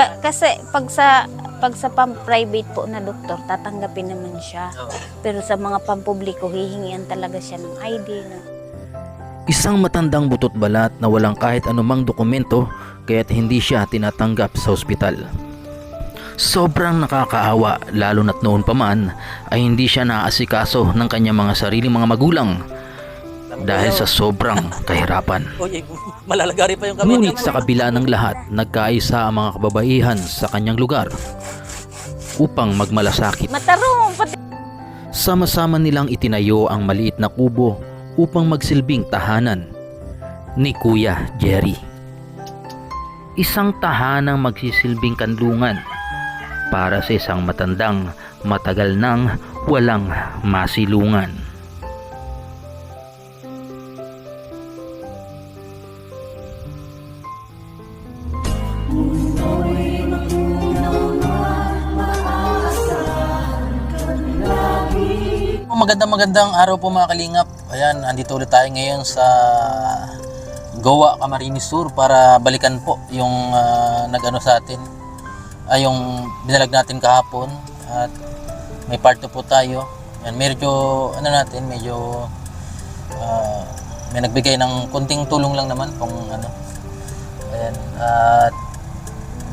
Ka- kasi pag sa pag sa pam-private po na doktor, tatanggapin naman siya. Pero sa mga pampubliko, hihingian talaga siya ng ID na Isang matandang butot balat na walang kahit anumang dokumento kaya't hindi siya tinatanggap sa ospital. Sobrang nakakaawa lalo na't noon pa man ay hindi siya naaasikaso ng kanyang mga sariling mga magulang dahil sa sobrang kahirapan. Malalagari pa yung kamay Ngunit sa kabila ng lahat, nagkaisa ang mga kababaihan sa kanyang lugar upang magmalasakit. matarong pati Sama-sama nilang itinayo ang maliit na kubo upang magsilbing tahanan ni Kuya Jerry. Isang tahanang magsisilbing kanlungan para sa isang matandang matagal nang walang masilungan. Magandang araw po mga kalingap. Ayan, andito ulit tayo ngayon sa Goa, Camarines Sur para balikan po yung ah, nag-ano sa atin. Ay, yung binalag natin kahapon at may part 2 po tayo. Ayan, medyo ano natin, medyo ah, may nagbigay ng kunting tulong lang naman kung ano. Ayan, at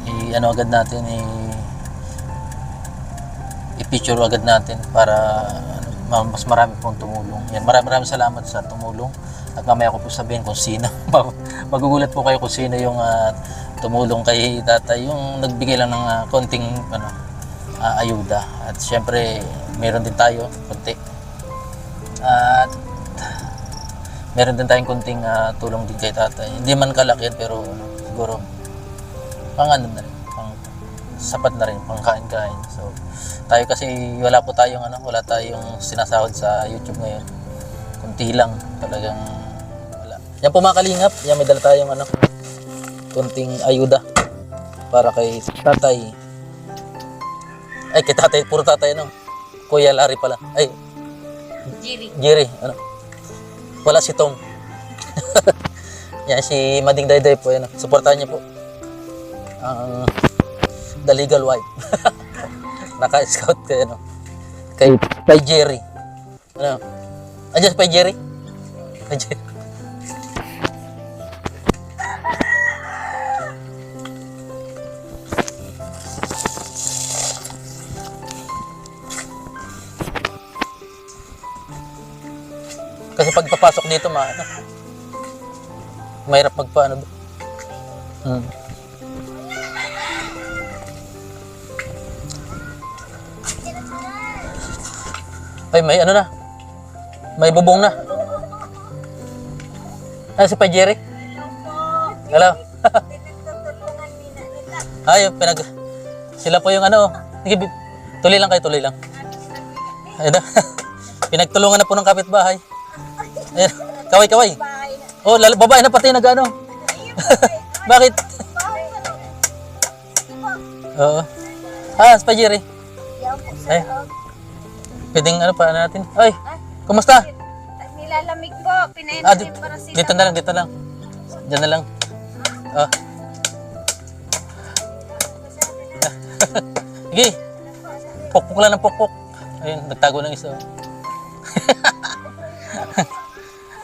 i ano agad natin i i-picture agad natin para mas marami pong tumulong. Yan, maraming maraming salamat sa tumulong. At mamaya ko po sabihin kung sino. Magugulat po kayo kung sino yung ah, tumulong kay tatay. Yung nagbigay lang ng ah, konting ano, ah, ayuda. At syempre, meron din tayo, konti. At meron din tayong konting ah, tulong din kay tatay. Hindi man kalaki pero ano, siguro pang ano na rin, pang sapat na rin, pang kain-kain. So, tayo kasi wala po tayong ano, wala tayong sinasahod sa YouTube ngayon. Kunti lang, talagang wala. Yan po mga kalingap, yan may dala tayong ano, kunting ayuda para kay tatay. Ay, kay tatay, puro tatay ano. Kuya Larry pala. Ay, Jiri. Jerry, ano? Wala si Tom. yan si Mading Dayday po, yan. Suportahan niyo po. Ang the legal wife. Naka-scout kay ano. Kay, kay Jerry. Ano? Andiyan kay Jerry? Kay Jerry. Kasi pag papasok dito, ma, ano, mahirap magpaano. Hmm. Ay, may ano na. May bubong na. Ano si Pa Jerry? Hello? Ay, pinag... Sila po yung ano. Sige, tuloy lang kayo, tuloy lang. Ayun na. Pinagtulungan na po ng kapitbahay. Ayun. Kaway, kaway. Oh, lalo, babae na pati nag-ano. Bakit? Oo. Ah, si Pa Jerry. Ay. Pwedeng ano pa natin. Ay, kumusta? Nilalamig po, pinain Ah, di- dito na lang, dito lang. Diyan na lang. Ah. Sige. Pokpok lang ng pokpok. Ayun, nagtago ng isa.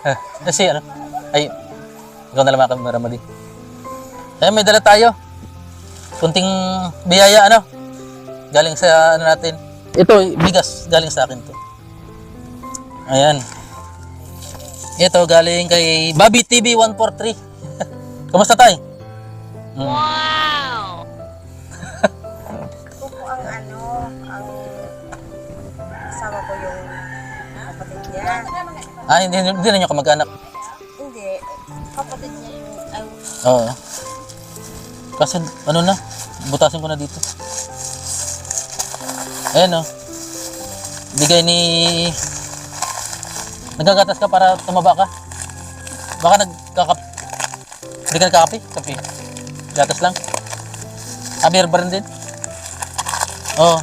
Ah, Kasi ano? Ay, ikaw na lang mga kamera mali. Ay, may dala tayo. Kunting biyaya, ano? Galing sa ano natin. Ito, bigas. Galing sa akin to. Ayan. Ito, galing kay Bobby TV 143. Kumusta tayo? Mm. Ito po ang ano, ang asawa ko yung kapatid niya. Ah, hindi, hindi na nyo kamag-anak. Hindi, kapatid niya yung, ay, Oo. Kasi ano na, butasin ko na dito. Ayan o. Bigay ni... Nagagatas ka para tumaba ka? Baka nagkakap... Hindi ka nagkakape? Kape? Gatas lang? Ah, beer bar din? Oo.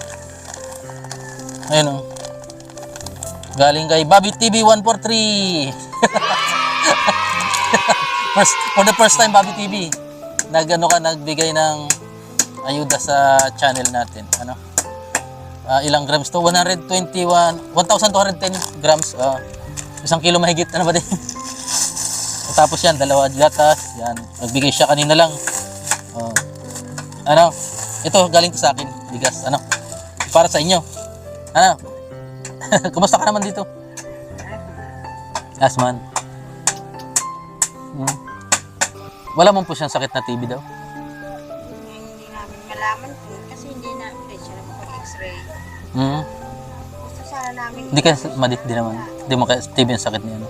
Ayan o. Galing kay Bobby TV 143. first, for the first time, Bobby TV. Nag, ano ka, nagbigay ng ayuda sa channel natin. Ano? Ah, ilang grams to? 121, 1,210 grams. ah, isang kilo mahigit. Ano ba din? Tapos yan, dalawa gatas. Yan. Nagbigay siya kanina lang. Oh. Ano? Ito, galing to sa akin. Bigas. Ano? Para sa inyo. Ano? Kumusta ka naman dito? Asman. Hmm. Wala mo po siyang sakit na TB daw? Hindi namin malaman po kasi hindi na hindi siya na mag-x-ray. Hmm. Gusto sana namin Hindi ka madit din naman. Hindi mo ka TB ang sakit niya. No?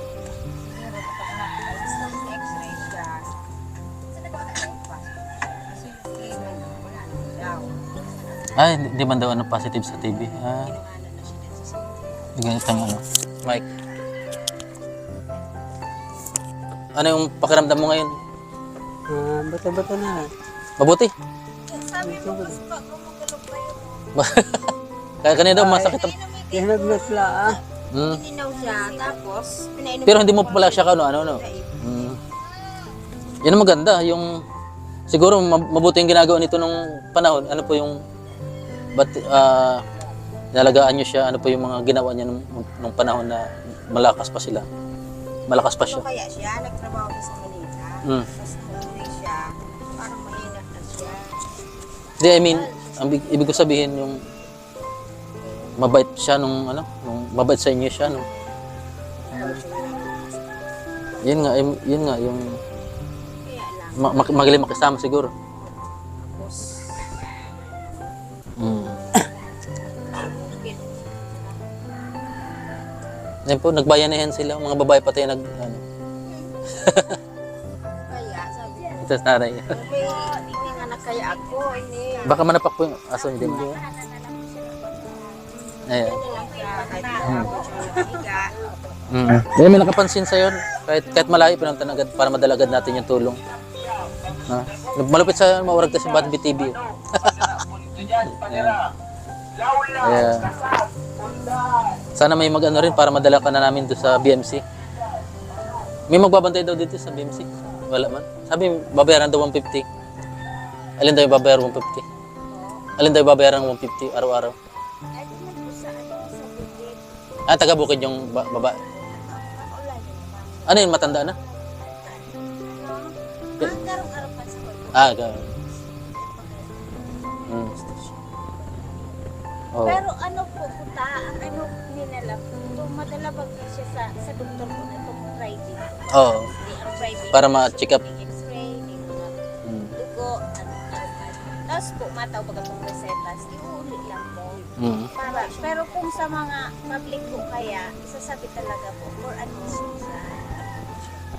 yung. Ay, hindi, hindi man daw ano positive sa TB. Ah, ganito ang ano. Mike. Ano yung pakiramdam mo ngayon? Ah, bata-bata na. Mabuti. Sabi mo kasi pag gumagulog pa yung Kaya kanina daw masakit ang... Kaya naglasla ah. Hmm. Ininaw siya, tapos pinainom Pero hindi mo pa pala siya kano, ano, no? Hmm. Yan ang maganda, yung... Siguro mab- mabuti yung ginagawa nito nung panahon. Ano po yung... Ba't, ah... nalagaan niyo siya, ano po yung mga ginawa niya nung, nung panahon na malakas pa sila. Malakas pa Ano siya. kaya siya? Nagtrabaho sa Manila. Hmm. Tapos umuwi siya, parang mahina na siya. Hindi, I mean, ang big- ibig ko sabihin yung mabait siya nung ano, nung mabait sa inyo siya nung yun nga, yun, yun nga yung ma- mak- magaling makisama siguro. Mm. Yan po, nagbayanihan sila, mga babae pati nag ano, kaya sabi ko, ito sa nanay. may hindi nga na kaya ako, hindi. Baka manapak po yung aso hindi mo. Ayan. Nakahiga. Mm. Kaya may nakapansin sa'yo, kahit, kahit malayo, pinunta na agad para madala agad natin yung tulong. Ha? Malupit sa maurag kasi Bat BTV. Kaya, sana may mag-ano rin para madala ka na namin doon sa BMC. May magbabantay daw dito sa BMC. Wala man. Sabi, babayaran daw 150. Alin daw yung babayaran 150? Alin daw yung babayaran 150 araw-araw? Ah, taga bukid yung ba- baba. Ano yun, matanda na? Sa kulo. Ah, ganun. Mm. Oh. Pero ano po, puta, ang ano ninala, ito madala ba siya sa, sa doktor ko na itong private. Oh. Di ang private. Para ma-check up. May x-ray, may mga Mm. dugo, ano, ano, ano. Tapos po, mataw baga pong resetas, iuli lang po. Mm. Para, pero kung sa mga public po kaya, isasabi talaga po for admission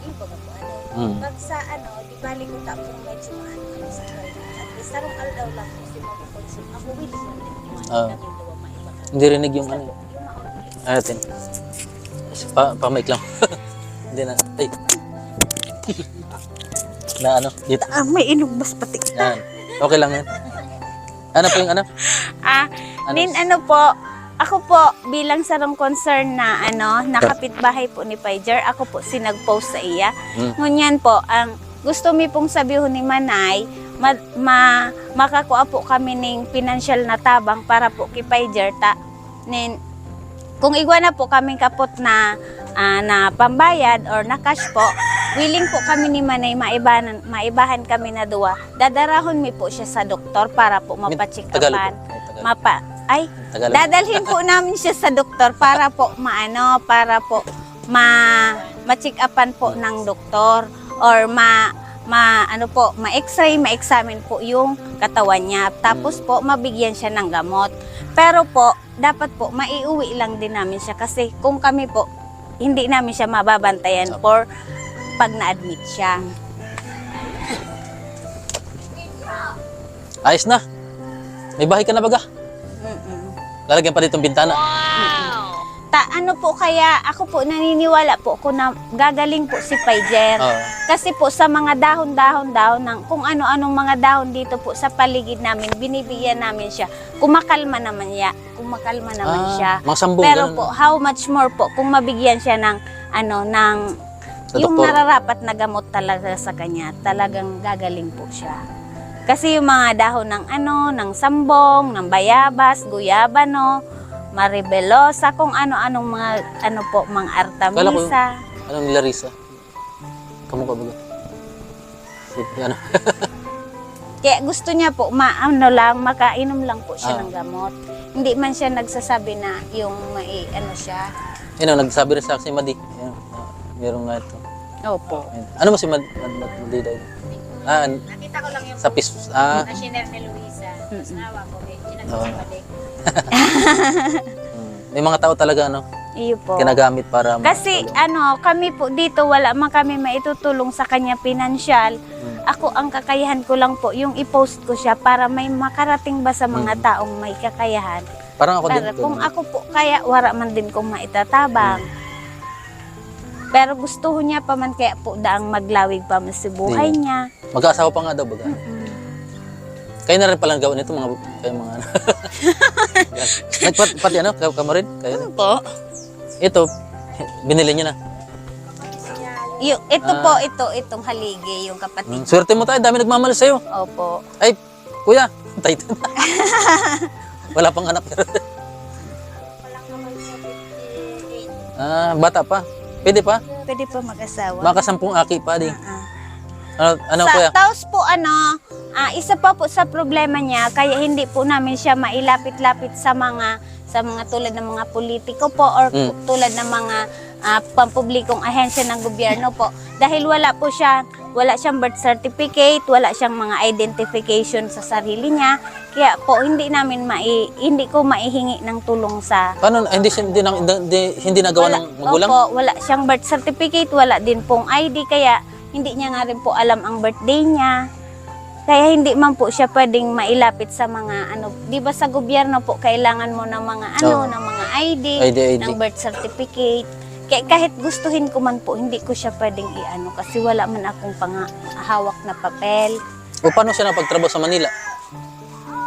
yung baga po ano. Mm. Pag sa ano, di bali ko ta kung medyo ano, ano sa private. At least sarong aldaw lang po si mag-consult. Ako willing lang din yung Ah. ano yung dawa maiba. Hindi rinig yung ano. Yung mauli. Ano natin? Pa, pa-mic lang. Hindi na. Ay. na ano? Dito. Ah, may inugbas pati. Yan. Okay lang yan. Ano po yung ano? Ah, Ano? Nin, ano po, ako po bilang sarong concern na ano, nakapitbahay po ni Pager, ako po si nag-post sa iya. Mm. Ngunyan po, ang gusto mi pong sabihin ni Manay, ma, ma- makakuha po kami ng financial na tabang para po kay Pager ta. Nin, kung igwa na po kaming kapot na ah, na pambayad or na cash po, willing po kami ni Manay maibahan, maibahan kami na duwa. Dadarahon mi po siya sa doktor para po mapacheck upan. Mapa, ay, Tagalog. dadalhin po namin siya sa doktor para po maano, para po ma ma-check upan po ng doktor or ma ma ano po, ma-x-ray, ma-examine po yung katawan niya. Tapos po mabigyan siya ng gamot. Pero po, dapat po maiuwi lang din namin siya kasi kung kami po hindi namin siya mababantayan for pag na-admit siya. Ayos na. May bahay ka na baga. Lalagyan pa ditong bintana. Ta ano po kaya ako po naniniwala po ko na gagaling po si Paijer. Oo. Kasi po sa mga dahon-dahon dahon ng kung ano-anong mga dahon dito po sa paligid namin, binibigyan namin siya. Kumakalma naman niya. Kumakalma naman Ah, siya. Mga sambong. Pero ganun. po, how much more po kung mabigyan siya ng ano ng Sa yung doktor. nararapat na gamot talaga sa kanya, talagang gagaling po siya. Kasi yung mga dahon ng ano, ng sambong, ng bayabas, guyabano, maribelosa, kung ano-anong mga, ano po, mga artamisa. Anong nila Risa? Kamukha ba? Si, ano? Kaya gusto niya po, maano lang, makainom lang po siya Ah. ng gamot. Hindi man siya nagsasabi na yung may ano siya. Yun, ang nagsabi rin sa akin si Madi. Yan, ah, meron nga ito. Opo. Ano mo si Mad, Mad, Mad, Madi dahil? Ah, Nakita ko lang yung sa pis... Ah, na-share ni Luisa. Tapos nawa ko, eh, Oo. si Malik. mm, may mga tao talaga, ano, Iyo po. ginagamit para... Kasi ano, kami po dito wala man kami maitutulong sa kanya pinansyal. Mm. Ako ang kakayahan ko lang po yung i-post ko siya para may makarating ba sa mga Mm. taong may kakayahan. Parang ako din. Para kung ako po kaya wala man din kong maitatabang. Pero gusto ho niya pa man kaya po daang maglawig pa man sa buhay Di. niya. Mag-aasawa pa nga daw, baga. Kayo na rin palang gawin ito, mga... Kayo mga ano. Nagpat, pati ano, kayo ka mo rin? Kayo na. Po. Ito, binili niyo na. Yung, ito Ah. po, ito, itong haligi, yung kapatid. Mm, swerte mo tayo, dami nagmamahal sa'yo. Opo. Ay, kuya, titan. Wala pang anak. ah, bata pa. Pwede pa? Pwede pa mag-asawa. Makasampung aki pa di. Ah. Ano, ano sa, kuya? Tapos po ano, ah, isa pa po sa problema niya, kaya hindi po namin siya mailapit-lapit sa mga sa mga tulad ng mga politiko po or Mm. tulad ng mga ah, pampublikong ahensya ng gobyerno po. Dahil wala po siya, wala siyang birth certificate, wala siyang mga identification sa sarili niya. Kaya po hindi namin mai, hindi ko maihingi ng tulong sa Paano, hindi, hindi, hindi, hindi, hindi nagawa ng magulang? Opo, wala siyang birth certificate, wala din pong ID, kaya hindi niya nga rin po alam ang birthday niya. Kaya hindi man po siya pwedeng mailapit sa mga ano, 'di ba sa gobyerno po kailangan mo ng mga ano, Oo. ng mga ID, ID, ID. ng birth certificate. Kaya kahit gustuhin ko man po, hindi ko siya pwedeng iano kasi wala man akong pang hawak na papel. O paano siya napagtrabaho sa Manila?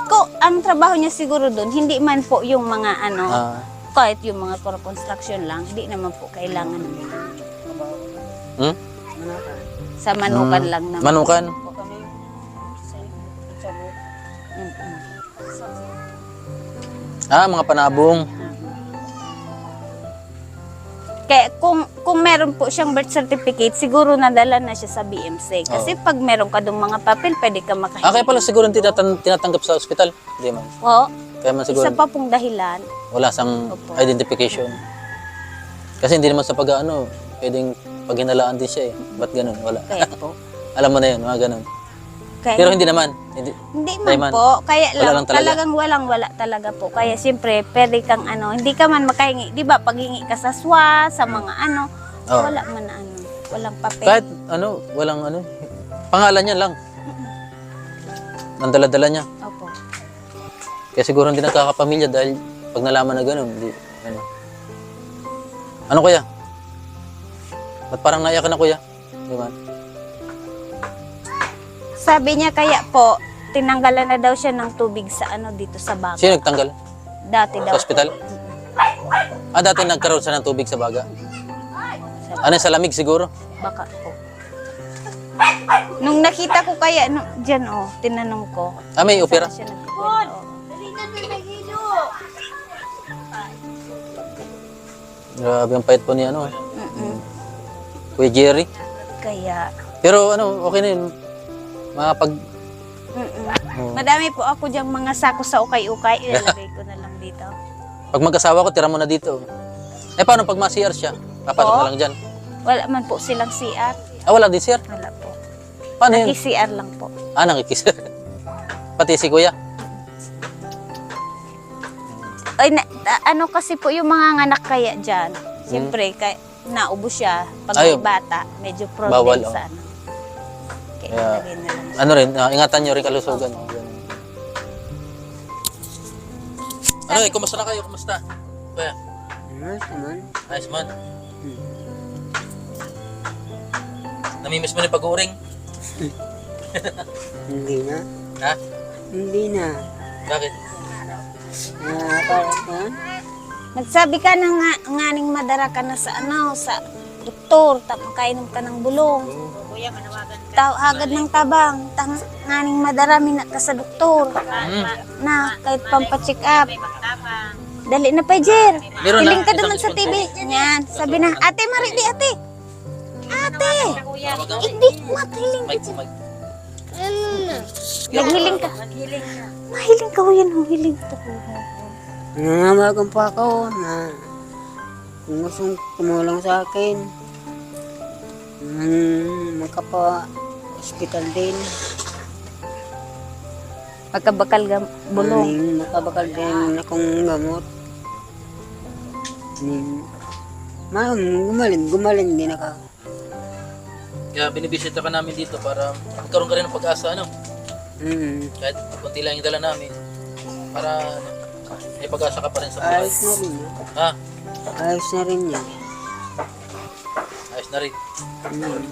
Ko, ang trabaho niya siguro doon, hindi man po yung mga ano, Ah, kahit yung mga core construction lang, hindi naman po kailangan ng hmm? sa manukan Hmm. lang naman. Manukan? Ah, mga panabong. Kaya kung kung meron po siyang birth certificate, siguro nadala na siya sa BMC. Kasi pag meron ka dong mga papel, pwede ka makahingi. Ah, kaya pala siguro hindi tinatan- tinatanggap sa ospital. Hindi man. Po, Kaya man siguro isa pa pong dahilan. wala sang Opo. identification. Kasi hindi naman sa pag-ano, pwedeng paghinalaan din siya eh. Ba't ganun? Wala. Kaya po. Alam mo na yun, mga ganun. Kaya, Pero hindi naman. Hindi. hindi man man, po. Kaya wala lang, lang talaga. talagang walang wala talaga po. Kaya siyempre, pwede kang ano, hindi ka man makahingi. Di ba, paghingi ka sa SWA, sa mga ano, Oo. wala man ano, walang papel. Kahit ano, walang ano, pangalan niya lang. Ang dala-dala niya. Opo. Kaya siguro hindi nagkakapamilya dahil pag nalaman na ganun, hindi, ano. Ano kuya? Ba't parang naiyak na kuya? Sabi niya kaya po, tinanggalan na daw siya ng tubig sa ano dito sa baga. Sino nagtanggal? Dati daw. Sa ospital? Ah, dati nagkaroon siya ng tubig sa baga. Ano, sa lamig siguro? Baka po. Nung nakita ko kaya, no, dyan oh, tinanong ko. Ah, may opera? Saan siya nagkikwento? Grabe ang pait po ni ano, Mm-mm. Kuya Jerry. Kaya, Pero ano, okay na yun. Makapag... mm-mm. Oh. Madami po ako diyang mga sako sa ukay-ukay. Ilalagay ko na lang dito. Pag magkasawa ko, tira mo na dito. Eh, paano pag ma-CR siya? Papasok na lang dyan. Wala man po silang CR. Ah, wala din CR. Wala po. Paano yun? Nag-CR lang po. Ah, nakikis. Pati si kuya. Ay, na, ta- ano kasi po yung mga anak kaya dyan. Siyempre, kay, naubo siya. Pag Ayaw. may bata, medyo problem Bawal, oh. sa ano. Kaya Kaya- ilagay na lang. Ano rin, ah, ingatan nyo rin kalusugan. Oh. Ano eh, kumusta na kayo? Kumusta? Kuya, Ayos naman. ayos man. Namimiss mo na yung pag-uuring? Hindi na. Ha? Hindi na. Bakit? Ah, parang na. Nagsabi ka na nga, nganing madara ka na sa ano, sa doktor, tapos makainom ka ng bulong. Taw agad ng tabang. Tang naning madarami na ta sa doktor. Hmm. Na kahit pampacheck up. Dali na pa, Jer. Meron na, Hiling ka naman sa. TV. Yan. Sabi na, ate, mari di, ate. Ate. Hindi, matiling ka dyan. Naghiling ka. Mahiling ka, yan. Humiling to. Nangangawagan pa ako na kung gustong tumulong sa akin. Hmm, magkapa-hospital din. Pagkabakal gam bulong. Hmm, makabakal din akong gamot. Hmm, ma'am, gumaling, gumaling din ako. Kaya binibisita ka namin dito para magkaroon ka rin ng pag-asa, ano? Hmm, Kahit konti lang yung dala namin. Para ano, may pag-asa ka pa rin sa buhay. ayos na rin. Ha? Ayos na rin yan. Na rin. Hmm.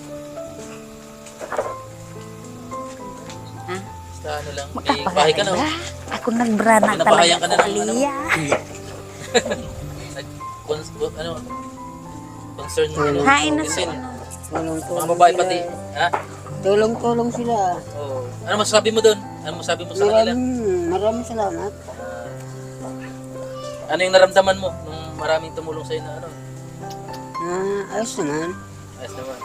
Ha? Basta ano lang, may bahay ka na. oh. Ako nagbrana Pinabahayan talaga ka na ako, ng ano? Nag, cons, ano, concern ano, Hain na medicine. sa Tulong-tulong Mga babae sila. pati. Ha? Tulong-tulong sila. Oo. Ano masasabi mo doon? Ano masasabi mo sa kanila? Maraming, maraming salamat. Ano yung naramdaman mo nung maraming tumulong sa'yo na ano? Ah, ayos naman. Ayos naman.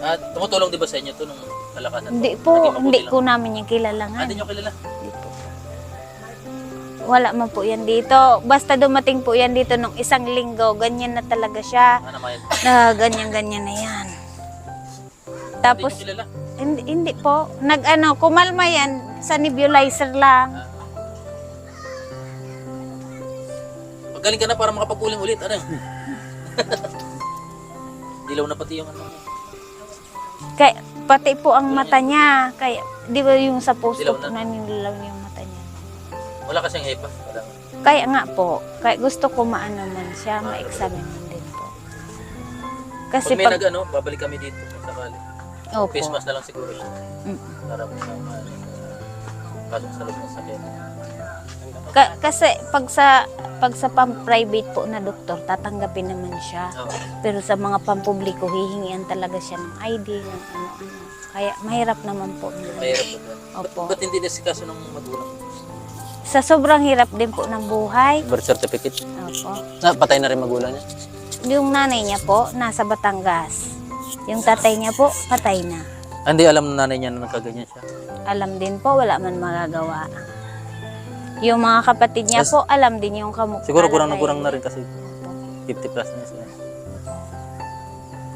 At tumutulong di ba sa inyo to nung kalakasan? Hindi Naging po, mabuti hindi lang. po namin yung kilalangan. Ah, di nyo kilala? Hindi po. Wala man po yan dito. Basta dumating po yan dito nung isang linggo, ganyan na talaga siya. Ah. Na ganyan-ganyan na yan. Tapos, Hindi nyo kilala? hindi, hindi po. Nag ano, kumalma yan sa nebulizer lang. Pagaling ka na para makapaguling ulit. Ano? Dilaw na pati yung ano. Kaya, pati po ang mata niya. Kaya, di ba yung sa post Dilaw ko na. naninilaw yung mata niya. Wala kasing hepa. Wala. Kaya nga po, kaya gusto ko maano man siya, ma-examine man din po. Kasi Pag may pag, nag ano, babalik kami dito kung sakali. opo, Christmas na lang siguro siya. Mm. Para mo sa uh, pasok sa loob ng sakit. Ka- kasi pag sa pag sa pang-private po na doktor, tatanggapin naman siya. Pero sa mga pampubliko, hihingian talaga siya ng ID, ng ano-ano. Kaya mahirap naman po. Mahirap po. Opo. Ba't hindi nasikaso ng magulang? Sa sobrang hirap din po ng buhay. Birth certificate? Opo. Na, patay na rin magulang niya? Yung nanay niya po, nasa Batangas. Yung tatay niya po, patay na. Ah, Hindi alam ng nanay niya na nagkaganyan siya. Alam din po, wala man magagawa. Yung mga kapatid niya Yes. po, alam din yung kamukha. Siguro kurang na kurang na rin kasi 50 plus na siya.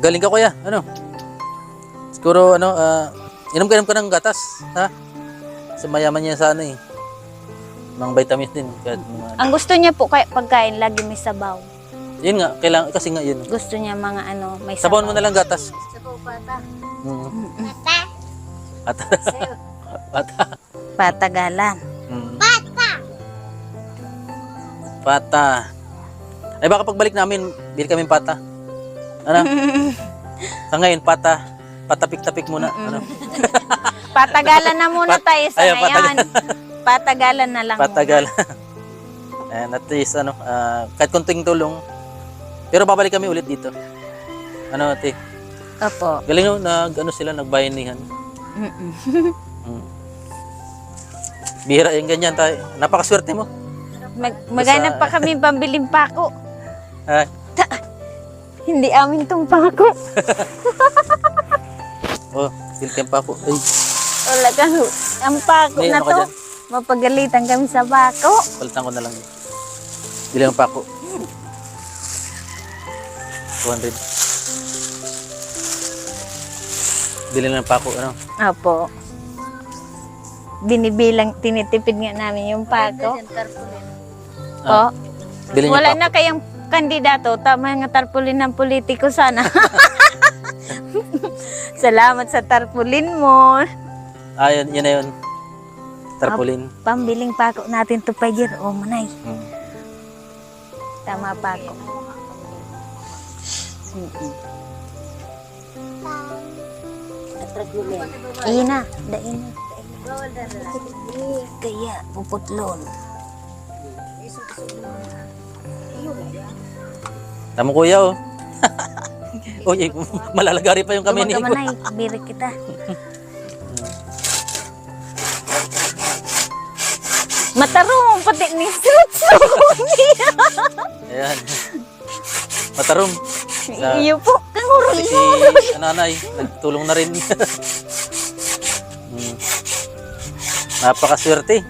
Galing ka kuya, ano? Siguro ano, ah, inom ka inom ka ng gatas, ha? Sa mayaman niya sa ano eh. Mga vitamins din. Kahit mga, Ang gusto niya po kaya pagkain, lagi may sabaw. yun nga, kailangan, kasi nga yun. Gusto niya mga ano, may sabaw. Sabawan mo na lang gatas. Sabaw bata. Mm. Bata. At, Pata. Patagalan. Pata. Ay baka pagbalik namin, bili kami pata. Ano? sa ngayon, pata. Patapik-tapik muna. Ano? Patagalan na muna Pat- tayo sa Ayaw, ngayon. Patagalan na lang Patagal. Ayan, at least, ano, ah, kahit kunting tulong. Pero babalik kami ulit dito. Ano, ate? muna. Opo. Galing no, nag, ano sila, nagbayanihan. Mm. Bihira yung ganyan tayo. Napakaswerte mo. Mag maghanap pa kami pambiling pako. Ah, Hindi amin tong pako. oh, silken pa ako. Ay, Wala kang ang pako May na ano ka to. dyan? Mapagalitan kami sa pako. palitan ko na lang. Bili ng pako. 200. Bili ng pako, ano? Opo. Binibilang, tinitipid nga namin yung pako. Po. Ah, Bili niyo Wala pako. na kayang kandidato. Tama nga tarpulin ng politiko sana. Salamat sa tarpulin mo. Ah, yun, yun na yun. Tarpaulin. Pambiling pako natin to pa year. O manay. Hmm. Tama pako. Mm-mm. Ayun na. Dain na. Kaya, puputlon. Tama kuya, oh. Uy, malalagari pa yung kami ni Gumagamay, biri kita. Matarong pati ni Sutsu. Ayan. Matarum. Sa- Iyo po, kangurong mo. si nanay, nagtulong na rin. hmm. Napakaswerte.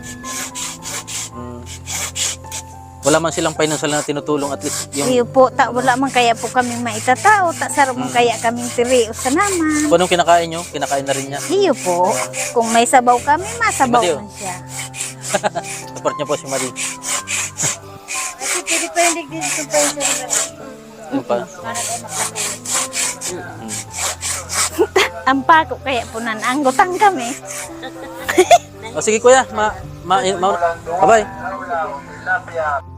Hmm. Wala man silang financial na tinutulong at least yung Iyo po, ta wala man kaya po kami maitatao, ta saro man kaya kaming tiri sa naman. kung anong kinakain nyo, kinakain na rin niya. Iyo po, kung may sabaw kami, masabaw Mateo. man siya. Support niyo po si Marie. Kasi pwede pa yung digdig sa pension. Yung pa. Ang pako kaya po nan anggotang kami. O sige kuya, ma, ma, ma, bye-bye.